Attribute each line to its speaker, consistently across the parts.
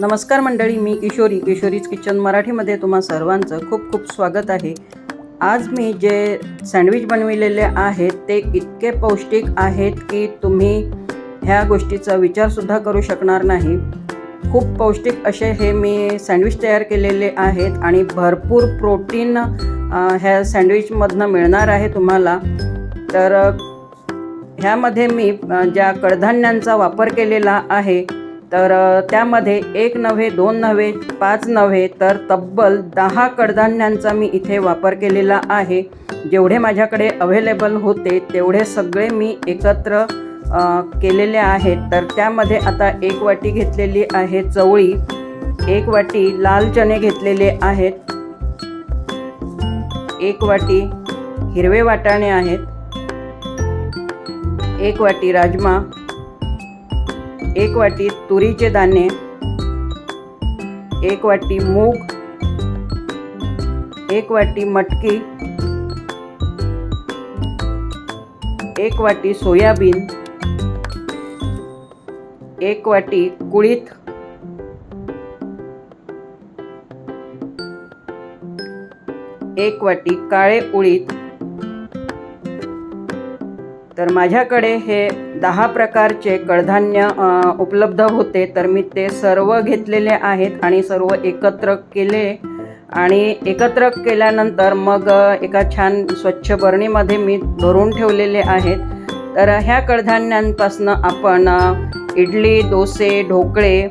Speaker 1: नमस्कार मंडळी मी किशोरी किशोरीज किचन मराठीमध्ये तुम्हा सर्वांचं खूप खूप स्वागत आहे. आज मी जे सँडविच बनविलेले आहेत ते इतके पौष्टिक आहेत की तुम्ही ह्या गोष्टीचा विचारसुद्धा करू शकणार नाही. खूप पौष्टिक असे हे मी सँडविच तयार केलेले आहेत आणि भरपूर प्रोटीन ह्या सँडविचमधनं मिळणार आहे तुम्हाला. तर ह्यामध्ये मी ज्या कडधान्यांचा वापर केलेला आहे तर त्यामध्ये एक नव्हे दोन नव्हे पाच नव्हे तर तब्बल दहा कडधान्यांचा मी इथे वापर केलेला आहे. जेवढे माझ्याकडे अवेलेबल होते तेवढे सगळे मी एकत्र केलेले आहेत. तर त्यामध्ये आता एक वाटी घेतलेली आहे चवळी एक वाटी लाल चणे घेतलेले आहेत एक वाटी हिरवे वाटाणे आहेत एक वाटी राजमा एक वाटी तुरीचे दाणे एक वाटी मूग एक वाटी मटकी एक वाटी सोयाबीन एक वाटी कुळीथ एक वाटी काळे उळीत तर माझ्याकडे हे दहा प्रकारचे कडधान्य उपलब्ध होते तर मी ते सर्व घेतलेले आहेत आणि सर्व एकत्र केले. आणि एकत्र केल्यानंतर मग एका छान स्वच्छ बरणीमध्ये मी भरून ठेवलेले आहेत. तर ह्या कडधान्यांपासनं आपण इडली डोसे ढोकळे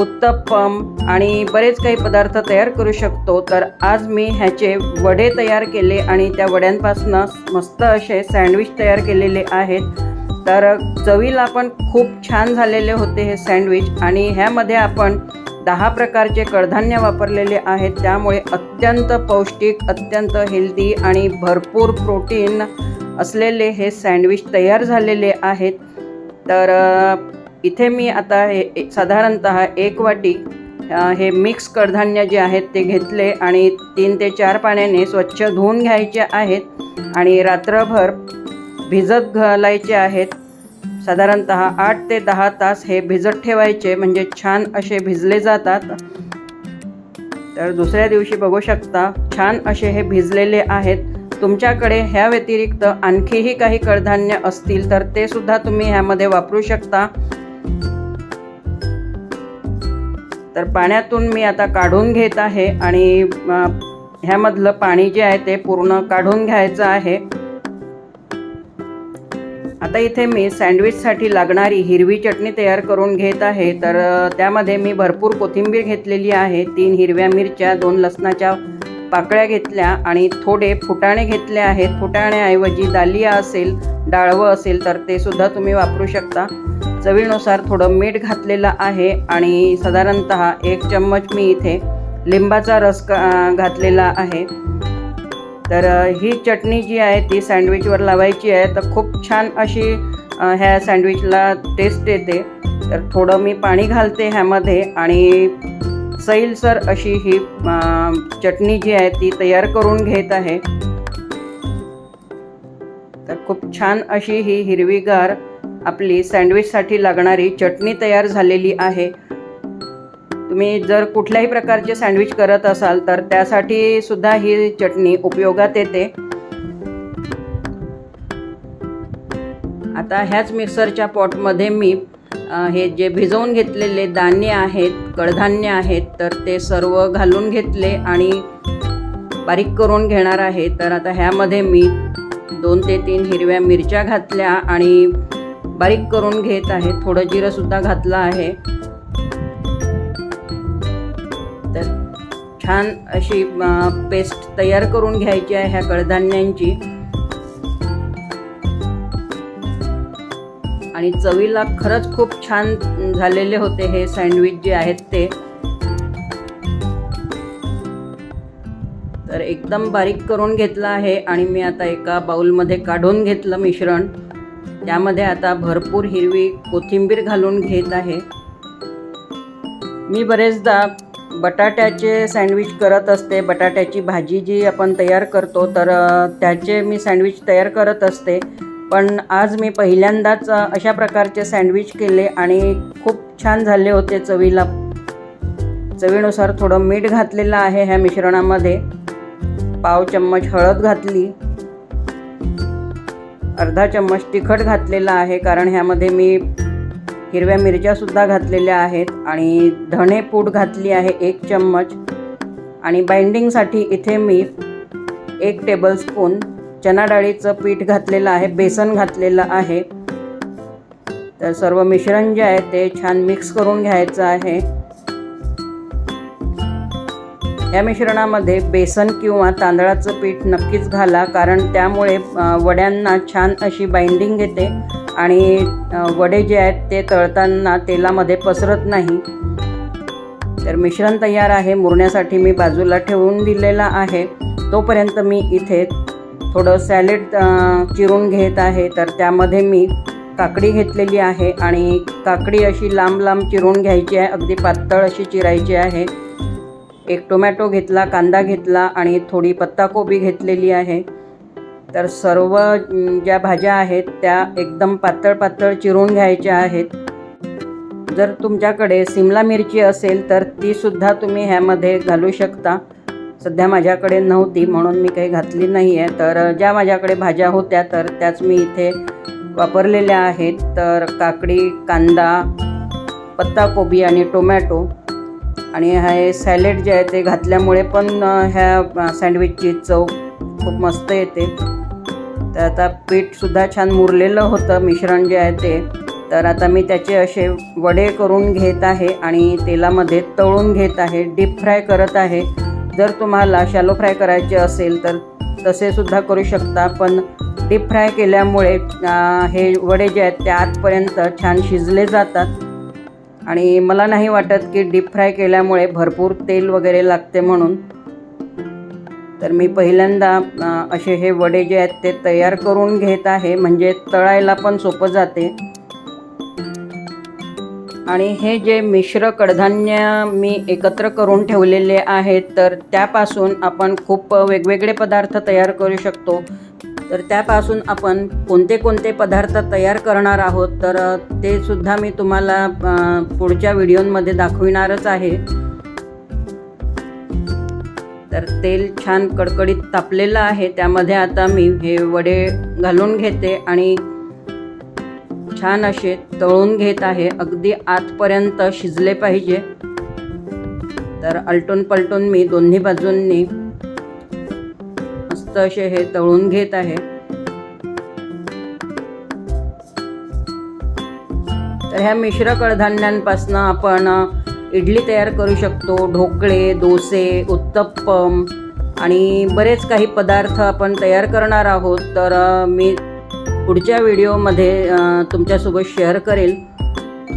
Speaker 1: उत्तप्पम आणि बरेच काही पदार्थ तयार करू शकतो. तर आज मी ह्याचे वडे तयार केले आणि त्या वड्यांपासून मस्त असे सँडविच तयार केलेले आहेत. तर चवीला पण खूप छान झालेले होते हे सँडविच. आणि ह्यामध्ये आपण दहा प्रकारचे कडधान्य वापरलेले आहेत. त्यामुळे अत्यंत पौष्टिक अत्यंत हेल्दी आणि भरपूर प्रोटीन असलेले हे सँडविच तयार झालेले आहेत. तर इथे मी आता हे साधारणत साधारणतः एक वाटी हे मिक्स कडधान्य जे आहेत ते घेतले आणि तीन ते चार पाण्याने स्वच्छ धुवून घ्यायचे आहेत. आणि रात्रभर भिजत घालायचे आहेत. साधारणत आठ ते दहा तास हे भिजत ठेवायचे म्हणजे छान असे भिजले जातात. तर दुसऱ्या दिवशी बघू शकता छान असे हे भिजलेले आहेत. तुमच्याकडे ह्या व्यतिरिक्त आणखीही काही कडधान्य असतील तर ते सुद्धा तुम्ही ह्यामध्ये वापरू शकता. तर पाण्यातून मी आता काढून घेत आहे आणि ह्यामधलं पाणी जे आहे ते पूर्ण काढून घ्यायचं आहे. आता इथे मी सँडविचसाठी लागणारी हिरवी चटणी तयार करून घेत आहे. तर त्यामध्ये मी भरपूर कोथिंबीर घेतलेली आहे. तीन हिरव्या मिरच्या दोन लसणाच्या पाकळ्या घेतल्या आणि थोडे फुटाणे घेतले आहेत. फुटाण्याऐवजी दालिया असेल डाळवं असेल तर ते सुद्धा तुम्ही वापरू शकता. चवीनुसार थोडं मीठ घातलेलं आहे आणि साधारणत एक चम्मच मी इथे लिंबाचा रस घातलेला आहे. तर ही चटणी जी आहे ती सँडविचवर लावायची आहे. तर खूप छान अशी ह्या सँडविचला टेस्ट येते. तर थोडं मी पाणी घालते ह्यामध्ये आणि सैलसर अशी ही चटणी जी आहे ती तयार करून घेत आहे. तर खूप छान अशी ही हिरवीगार आपली सँडविचसाठी लागणारी चटणी तयार झालेली आहे. तुम्ही जर कुठल्याही प्रकारचे सँडविच करत असाल तर त्यासाठी सुद्धा ही चटणी उपयोगात येते. आता ह्याच मिक्सरच्या पॉटमध्ये मी हे जे भिजवून घेतलेले धान्य आहेत कडधान्य आहेत तर ते सर्व घालून घेतले आणि बारीक करून घेणार आहे. तर आता ह्यामध्ये मी दोन ते तीन हिरव्या मिरच्या घातल्या आणि बारीक करून घेत आहे. थोडं जिरंसुद्धा घातलं आहे. छान अशी पेस्ट तयार करून घ्यायची आहे ह्या कडधान्यांची. आणि चवीला खरंच खूप छान झालेले होते हे सँडविच जे आहेत ते. तर एकदम बारीक करून घेतलं आहे आणि मी आता एका बाउलमध्ये काढून घेतलं मिश्रण. त्यामध्ये आता भरपूर हिरवी कोथिंबीर घालून घेत आहे. मी बरेचदा बटाट्याचे सँडविच करत असते. बटाट्याची भाजी जी आपण तयार करतो तर त्याचे मी सँडविच तयार करत असते. पण आज मी पहिल्यांदाच अशा प्रकारचे सँडविच केले आणि खूप छान झाले होते चवीला. चवीनुसार थोडं मीठ घातलेलं आहे ह्या मिश्रणामध्ये. पाव चम्मच हळद घातली. अर्धा चम्मच तिखट घातलेला आहे कारण ह्यामध्ये मी हिरव्या मिरच्यासुद्धा घातलेल्या आहेत आणि धणे पूड घातली आहे एक चम्मच. आणि बाइंडिंगसाठी इथे मी एक टेबलस्पून चना डाळीचं पीठ घातलेलं आहे बेसन घातलेलं आहे. तर सर्व मिश्रण जे आहे ते छान मिक्स करून घ्यायचं आहे. या मिश्रणामध्ये बेसन किंवा तांदळाचं पीठ नक्कीच घाला कारण त्यामुळे वड्यांना छान अशी बाइंडिंग येते. आणि वडे जे आहेत ते तळताना तेलामध्ये पसरत नाही. तर मिश्रण तयार आहे मुरण्यासाठी मी बाजूला ठेवून दिलेला आहे. तोपर्यंत मी इथे थोडं सॅलेड चिरून घेत आहे. तर त्यामध्ये मी काकडी घेतलेली आहे आणि काकडी अशी लांब लांब चिरून घ्यायची आहे. अगदी पातळ अशी चिरायची आहे. एक टोमॅटो घेतला कांदा घेतला आणि थोडी पत्ताकोबी घेतलेली आहे. तर सर्व ज्या भाज्या आहेत त्या एकदम पातळ पातळ चिरून घ्यायच्या आहेत. जर तुमच्याकडे सिमला मिरची असेल तर तीसुद्धा तुम्ही ह्यामध्ये घालू शकता. सध्या माझ्याकडे नव्हती म्हणून मी काही घातली नाही आहे तर ज्या माझ्याकडे भाज्या होत्या तर त्याच मी इथे वापरलेल्या आहेत. तर काकडी कांदा पत्ताकोबी आणि टोमॅटो. आणि हे सॅलेड जे आहे ते घातल्यामुळे पण ह्या सँडविचची चव खूप मस्त येते. तर आता पीठसुद्धा छान मुरलेलं होतं मिश्रण जे आहे ते. तर आता मी त्याचे असे वडे करून घेत आहे आणि तेलामध्ये तळून घेत आहे डीप फ्राय करत आहे. जर तुम्हाला शॅलो फ्राय करायचे असेल तर तसेसुद्धा करू शकता पण डीप फ्राय केल्यामुळे हे वडे जे आहेत ते आतपर्यंत छान शिजले जातात. आणि मला नाही वाटत की डीप फ्राय केल्यामुळे भरपूर तेल वगैरे लागते म्हणून. तर मी पहिल्यांदा असे हे वडे जे आहेत ते तयार करून घेत आहे. म्हणजे तळायला पण सोपं जाते. आणि हे जे मिश्र कडधान्य मी एकत्र करून ठेवलेले आहेत तर त्यापासून आपण खूप वेगवेगळे पदार्थ तयार करू शकतो. तर त्यापासून आपण कोणते कोणते पदार्थ तयार करणार आहोत तर ते सुद्धा मी तुम्हाला पुढच्या व्हिडिओमध्ये दाखविणारच आहे. तर तेल छान कडकडीत तापलेलं आहे. त्यामध्ये आता मी हे वडे घालून घेते आणि छान असे तळून घेत आहे. अगदी आतपर्यंत शिजले पाहिजे. तर अलटून पलटून मी दोन्ही बाजूंनी मस्त असे हे तळून घेत आहे. तर ह्या मिश्र कडधान्यांपासून आपण इडली तयार करू शकतो ढोकळे डोसे उत्तप्पम आणि बरेच काही पदार्थ आपण तयार करणार आहोत. तर मी पुढच्या व्हिडिओमध्ये तुमच्यासोबत शेअर करेल.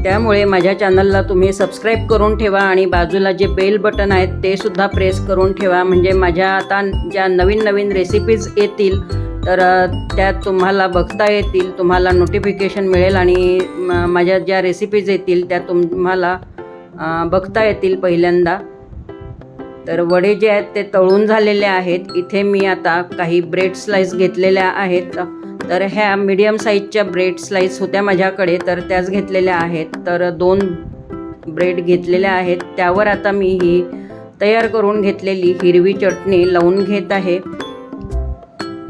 Speaker 1: त्यामुळे माझ्या चॅनलला तुम्ही सबस्क्राईब करून ठेवा आणि बाजूला जे बेल बटन आहेत ते सुद्धा प्रेस करून ठेवा. म्हणजे माझ्या आता ज्या नवीन नवीन रेसिपीज येतील तर त्या तुम्हाला बघता येतील तुम्हाला नोटिफिकेशन मिळेल आणि म- माझ्या ज्या रेसिपीज येतील त्या तुम्हाला बघता येतील पहिल्यांदा. तर वडे जे आहेत ते तळून झालेले आहेत. इथे मी आता काही ब्रेड स्लाईस घेतलेल्या आहेत. तर ह्या मीडियम साईजच्या ब्रेड स्लाईस होत्या माझ्याकडे तर त्याच घेतलेल्या आहेत. तर दोन ब्रेड घेतलेल्या आहेत. त्यावर आता मी ही तयार करून घेतलेली हिरवी चटणी लावून घेत आहे.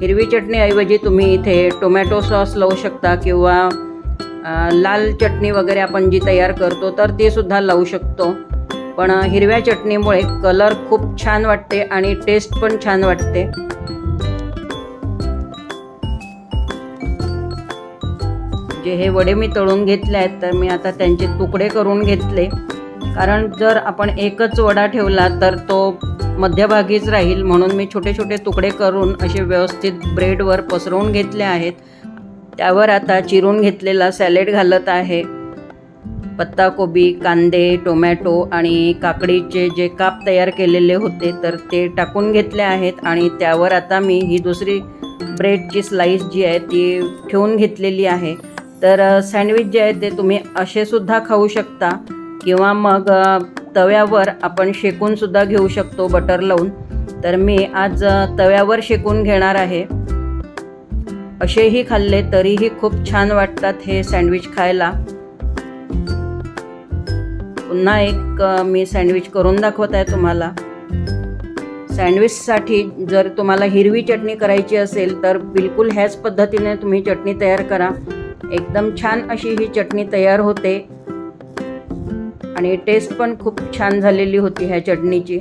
Speaker 1: हिरवी चटणीऐवजी तुम्ही इथे टोमॅटो सॉस लावू शकता किंवा लाल चटणी वगैरे आपण जी तयार करतो तर ती सुद्धा लावू शकतो. पण हिरव्या चटणीमुळे कलर खूप छान वाटते आणि टेस्ट पण छान वाटते. जे हे वडे मी तळून घेतले आहेत तर मी आता त्यांचे तुकडे करून घेतले. कारण जर आपण एकच वडा ठेवला तर तो मध्यभागीच राहील. म्हणून मी छोटे छोटे तुकडे करून असे व्यवस्थित ब्रेडवर पसरवून घेतले आहेत. त्यावर आता चिरून घेतलेला सॅलेड घालत आहे. पत्ताकोबी कांदे टोमॅटो आणि काकडीचे जे काप तयार केलेले होते तर ते टाकून घेतले आहेत आणि त्यावर आता मी ही दुसरी ब्रेडची स्लाईस जी आहे ती ठेवून घेतलेली आहे. तर सँडविच जे आहे ते तुम्ही असे सुद्धा खाऊ शकता किंवा मग तव्यावर आपण शेकूनसुद्धा घेऊ शकतो बटर लावून. तर मी आज तव्यावर शेकून घेणार आहे. असेही खाल्ले तरीही खूप छान वाटतात हे सँडविच खायला. पुन्हा एक मी सँडविच करून दाखवत आहे तुम्हाला. सँडविचसाठी जर तुम्हाला हिरवी चटणी करायची असेल तर बिलकुल ह्याच पद्धतीने तुम्ही चटणी तयार करा. एकदम छान अशी ही चटणी तयार होते. आणि टेस्ट पण खूप छान झालेली होती ह्या चटणीची.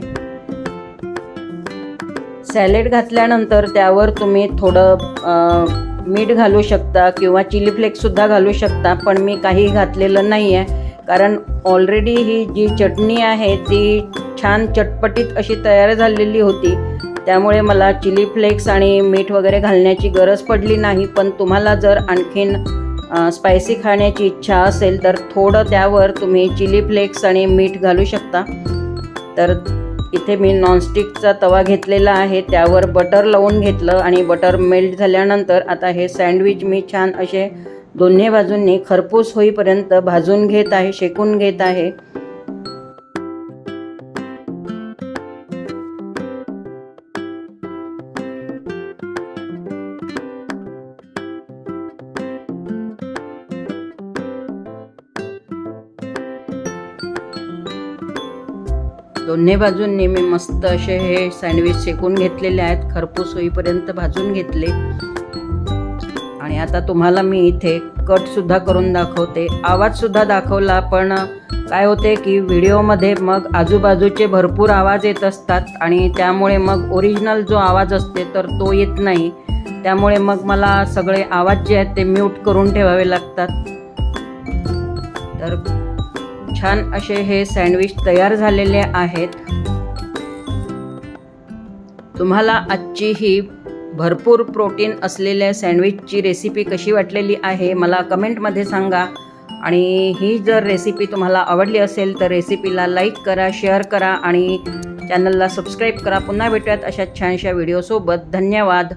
Speaker 1: सॅलेड घातल्यानंतर त्यावर तुम्ही थोडं मीठ घालू शकता किंवा चिली फ्लेक्ससुद्धा घालू शकता पण मी काही घातलेलं नाही आहे कारण ऑलरेडी ही जी चटणी आहे ती छान चटपटीत अशी तयार झालेली होती. त्यामुळे मला चिली फ्लेक्स आणि मीठ वगैरे घालण्याची गरज पडली नाही. पण तुम्हाला जर आणखीन स्पायसी खाण्याची इच्छा असेल तर थोडं त्यावर तुम्ही चिली फ्लेक्स आणि मीठ घालू शकता. तर इथे मी नॉनस्टिकचा तवा घेतलेला आहे त्यावर बटर लावून घेतलं आणि बटर मेल्ट झाल्यानंतर आता हे सँडविच मी छान असे दोन्ही बाजूंनी खरपूस होईपर्यंत भाजून घेत आहे शेकून घेत आहे. दोन्ही बाजूंनी मी मस्त असे हे सँडविच शेकून घेतलेले आहेत खरपूस होईपर्यंत भाजून घेतले. आणि आता तुम्हाला मी इथे कटसुद्धा करून दाखवते. आवाजसुद्धा दाखवला पण काय होते की व्हिडिओमध्ये मग आजूबाजूचे भरपूर आवाज येत असतात आणि त्यामुळे मग ओरिजिनल जो आवाज असते तर तो येत नाही. त्यामुळे मग मला सगळे आवाज जे आहेत ते म्यूट करून ठेवावे लागतात. तर छान असे हे सँडविच तयार झालेले आहेत. तुम्हाला आजची ही भरपूर प्रोटीन असलेल्या सँडविचची रेसिपी कशी वाटलेली आहे मला कमेंटमध्ये सांगा. आणि ही जर रेसिपी तुम्हाला आवडली असेल तर रेसिपीला लाईक करा शेअर करा आणि चॅनलला सबस्क्राईब करा. पुन्हा भेटूयात अशा छानशा व्हिडिओसोबत. धन्यवाद.